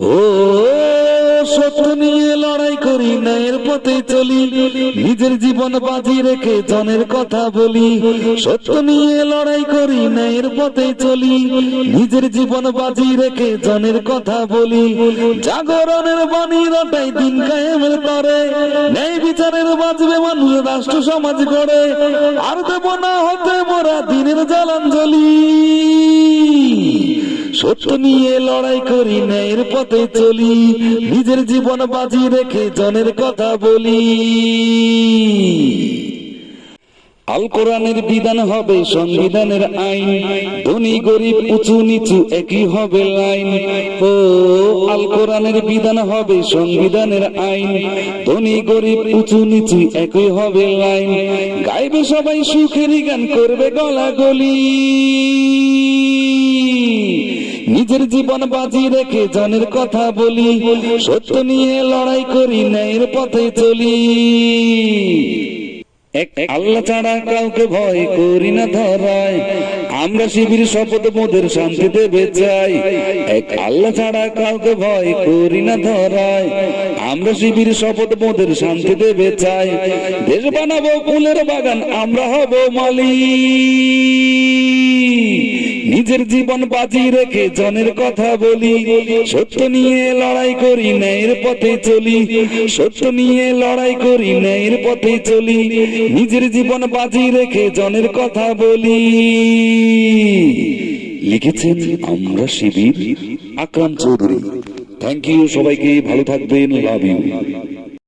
ও সত্য নিয়ে লড়াই করি, ন্যায়ের পথে চলি। নিজের জীবন বাজি রেখে জনের কথা বলি। সত্য নিয়ে লড়াই করি, ন্যায়ের পথে চলি। নিজের জীবন বাজি রেখে জনের কথা বলি। জাগরণের বাণী রটাই দিন কায়েমের তরে। ন্যায় বিচারের বাজবে মানুষ, রাষ্ট্র, সমাজ গড়ে। আর দেব না হতে মোরা দিনের জ্বালাঞ্জলি সত্য নিয়ে লড়াই করি ন্যায়ের পথে চলি, নিজের জীবন বাজি রেখে জনের কথা বলি। আল কোরআনের বিধান হবে সংবিধানের আইন, ধনী, গরিব, উঁচু, নিচু একই হবে লাইন। ও, আল কোরআনের বিধান হবে সংবিধানের আইন, ধনী, গরিব, উঁচু, নিচু একই হবে লাইন। গাইবে সবাই সুখেরই গান করবে গলা গলি নিজের জীবন বাজি রেখে জনের কথা বলি, সত্য নিয়ে লড়াই করি, ন্যায়ের পথে চলি। এক আল্লাহ ছাড়া কাউকে ভয় করি না ধরায় আমরা শিবির শপথ মোদের শান্তি দেবে চাই এক আল্লাহ ছাড়া কাউকে ভয় করি না ধরায় আমরা শিবির শপথ মোদের শান্তি দেবে চাই দেশ বানাবো, ফুলের বাগান, আমরা হব মালিক। নিজের জীবন বাজি রেখে জনের কথা বলি। সত্য নিয়ে লড়াই করি, ন্যায়ের পথে চলি। সত্য নিয়ে লড়াই করি, ন্যায়ের পথে চলি। নিজের জীবন বাজি রেখে জনের কথা বলি। লিখেছেন আমরা শিবির আকরাম চৌধুরী। থ্যাংক ইউ সবাইকে, ভালো থাকবেন লাভ ইউ